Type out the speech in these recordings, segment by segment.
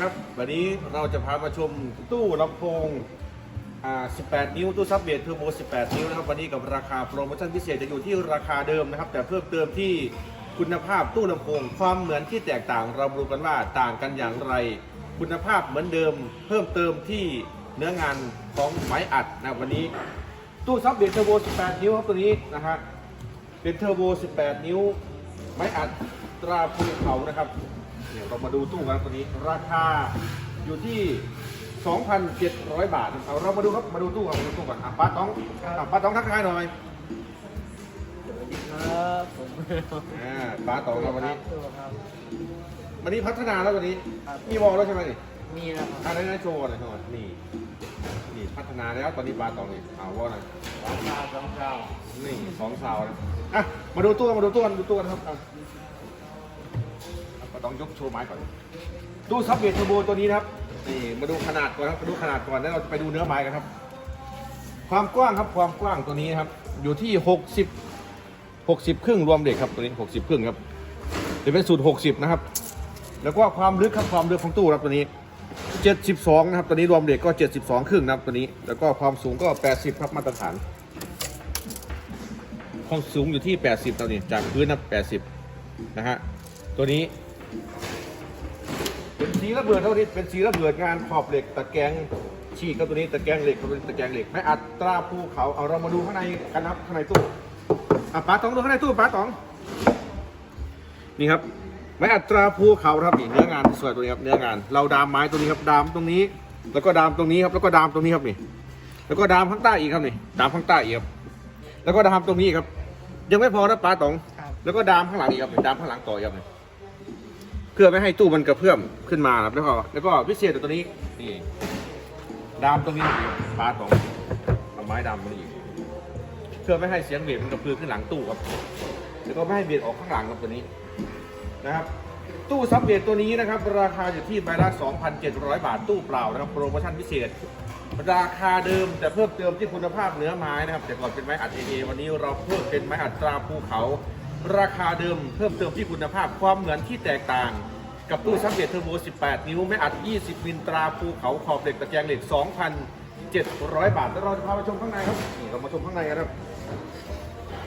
ครับ วันนี้เราจะพามาชมตู้ลำโพง 18 นิ้ว ตู้ซับเบสเทอร์โบ 18 นิ้วนะครับ วันนี้กับราคาโปรโมชั่นพิเศษจะอยู่ที่ราคาเดิมนะครับ แต่เพิ่มเติมที่คุณภาพตู้ลำโพง ความเหมือนที่แตกต่าง เรามาดูกันว่าต่างกันอย่างไร คุณภาพเหมือนเดิม เพิ่มเติมที่เนื้องานของไม้อัดนะวันนี้ ตู้ซับเบสเทอร์โบ 18 นิ้วครับตัวนี้นะฮะเป็นเทอร์โบ 18 นิ้ว ไม้อัดตราภูเขานะครับ เนี่ยเรามาดูตู้กันตัวนี้ราคาอยู่ที่ 2,700 บาทเอาเรามาดูครับมาดูตู้กันมาดูตู้กันอะป้าต้องอะป้าต้องทักทายหน่อยสวัสดีครับผมอ่าป้าต้องเราวันนี้ตัวครับวันนี้พัฒนาแล้ววันนี้ครับมีวอลแล้วใช่ไหมนี่มีนะครับอ่าได้ได้โชว์หน่อยโชว์หน่อยนี่นี่พัฒนาแล้วตอนนี้ป้าต้องนี่เอาวอลหน่อยราคาสองเก้านี่สองสาวนะอะมาดูตู้กันมาดูตู้กันดูตู้กันครับอะ ก็ต้องยกโชว์ไม้ก่อน ตู้ซับเบทเทอร์โบตัวนี้นะครับนี่มาดูขนาดก่อนครับมาดูขนาดก่อนแล้วเราจะไปดูเนื้อไม้กันครับ ความกว้างครับความกว้างตัวนี้ครับ อยู่ที่ 60 60 ครึ่งรวมเด็กครับตัวนี้ 60 ครึ่งครับเดี๋ยวเป็นสูตร 60 นะครับ แล้วก็ความลึกครับความลึกของตู้ครับตัวนี้ 72 นะครับตัวนี้รวมเด็กก็ 72 ครึ่งนะครับตัวนี้ แล้วก็ความสูงก็ 80 ครับมาตรฐานความสูงอยู่ที่ 80 ตัวนี้ จากพื้นนะ80 นะฮะ ตัวนี้ เป็นสีระเบิดเท่านี้เป็นสีระเบิดงานขอบเหล็กตะแกรงฉีกครับตัวนี้ตะแกรงเหล็กครับตัวนี้ตะแกรงเหล็กไม่อัดตราภูเขาเอาเรามาดูข้างในกันนะครับข้างในตู้อะป้าตองดูข้างในตู้ป้าตองนี่ครับไม่อัดตราภูเขาครับนี่เนื้องานสวยตัวนี้ครับเนื้องาน เราดามไม้ตัวนี้ครับดามตรงนี้ แล้วก็ดามตรงนี้ครับแล้วก็ดามตรงนี้ครับนี่ แล้วก็ดามข้างใต้อีกครับนี่ดามข้างใต้อีกครับแล้วก็ดามตรงนี้ครับ ยังไม่พอนะป้าตองครับแล้วก็ดามข้างหลังอีกครับดามข้างหลังต่ออีกครับนี่ เพื่อไม่ให้ตู้มันกระเพื่อมขึ้นมาครับแล้วก็แล้วก็พิเศษตัวนี้นี่ดามตรงนี้ปาดของเอาไม้ดามตรงนี้อีกเพื่อไม่ให้เสียงเบสมันกระพือขึ้นหลังตู้ครับ แล้วก็ไม่ให้เบสออกข้างหลังครับตัวนี้นะครับ ตู้ซับเบสตัวนี้นะครับ ราคาอยู่ที่ใบละ 2,700 บาทตู้เปล่านะครับโปรโมชั่นพิเศษ ราคาเดิมแต่เพิ่มเติมที่คุณภาพเนื้อไม้นะครับ แต่ก่อนเป็นไม้อัดเอเอวันนี้เราเพิ่มเป็นไม้อัดตราภูเขา ราคาเดิมเพิ่มเติมที่คุณภาพความเหมือนที่แตกต่าง กับตู้ซับเบสเทอร์โบ 18 นิ้ว ไม้อัด 20 มิลตราภูเขาขอบเหล็กตะแกรงเหล็ก 2,700 บาท แล้วเราจะพาไปชมข้างในครับ นี่เรามาชมข้างในกันครับ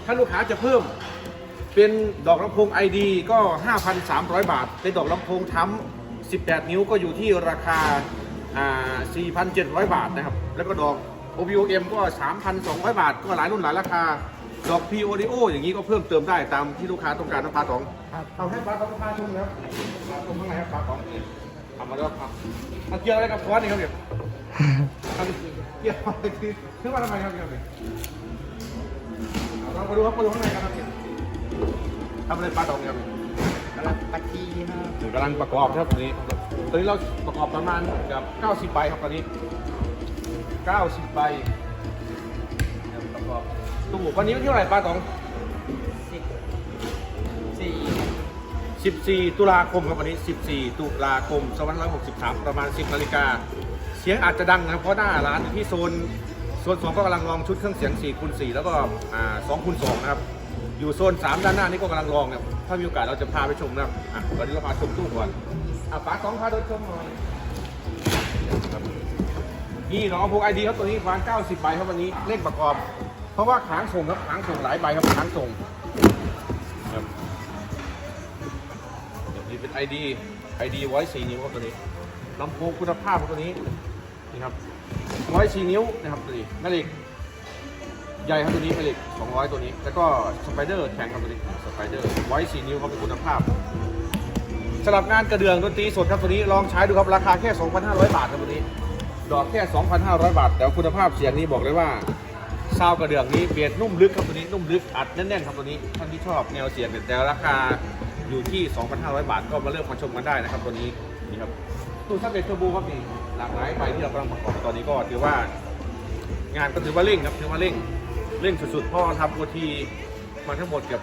ถ้าลูกค้าจะเพิ่มเป็นดอกลำโพง ID ก็ 5,300 บาท เป็นดอกลำโพงทั้ม18 นิ้วก็อยู่ที่ราคาอ่า4,700 บาทนะครับ แล้วก็ดอก OBOM ก็ 3,200 บาท ก็หลายรุ่นหลายราคา ดอก PODO อย่างนี้ก็เพิ่มเติมได้ตามที่ลูกค้าต้องการนะปลาตองครับเอาให้ปลาตองพาชมนะครับปลาชมข้างในครับปลาตองทำมาแล้วครับเอาเกี่ยวอะไรกับฟอนนี่ครับเนี่ยเอาเกี่ยวอะไรคือคือมาทำไมครับเนี่ยเอาเรามาดูครับมาดูข้างในกันครับเนี่ยทำอะไรปลาตองเนี่ยครับกระลับปัจจีครับอยู่กำลังประกอบครับตอนนี้ตอนนี้เราประกอบประมาณเกือบ90ใบครับตอนนี้ 90ใบ ตู้วันนี้วันที่เท่าไหร่ป้าตองสิบสี่14 ตุลาคมครับวันนี้ 14 ตุลาคม2563 ประมาณ 10นาฬิกา เสียงอาจจะดังนะครับ เพราะหน้าร้านอยู่ที่โซน โซน 2 ก็กำลังลองชุดเครื่องเสียง4คูณ4แล้วก็อ่า2คูณ2นะครับ อยู่โซน 3 ด้านหน้านี่ก็กำลังลองนะครับ ถ้ามีโอกาสเราจะพาไปชมนะครับอะวันนี้เราพาชมตู้ก่อนอะป้าสองพาเดินชมหน่อยครับนี่น้องพวกไอดีครับตัวนี้ประมาณ90ใบครับวันนี้เลขประกอบเพ ราะว่าขางส่งครับขางส่งหลายใบครับขางส่งครับนี่เป็น ID ID ไว้4นิ้วครับตัวนี้ลำโพงคุณภาพครับตัวนี้นี่ครับไว้4นิ้วนะครับตัวนี้แม่เหล็กใหญ่ครับตัวนี้แม่เหล็ก200ตัวนี้ แล้วก็สไปเดอร์แข็งครับตัวนี้สไปเดอร์ไว้4นิ้วครับเป็นคุณภาพสำหรับงานกระเดื่องดนตรีสดครับตัวนี้ลองใช้ดูครับราคาแค่ 2,500 บาทครับตัวนี้ ดอกแค่ 2,500 บาท แต่คุณภาพเสียงนี้บอกเลยว่า ซาวกระเดื่องนี้เบียดนุ่มลึกครับตัวนี้นุ่มลึกอัดแน่นๆครับตัวนี้ท่านที่ชอบแนวเสียงแต่ราคาอยู่ที่ 2,500 บาทก็มาเลือกมาชมกันได้นะครับตัวนี้นี่ครับตู้ซับเบตเทอร์โบครับนี่หลากหลายใบที่เรากำลังประกอบตอนนี้ก็ถือว่างานก็ถือว่าเร่งครับถือว่าเร่งเร่งสุดๆเพราะทำโอทีมาทั้งหมดเกือบ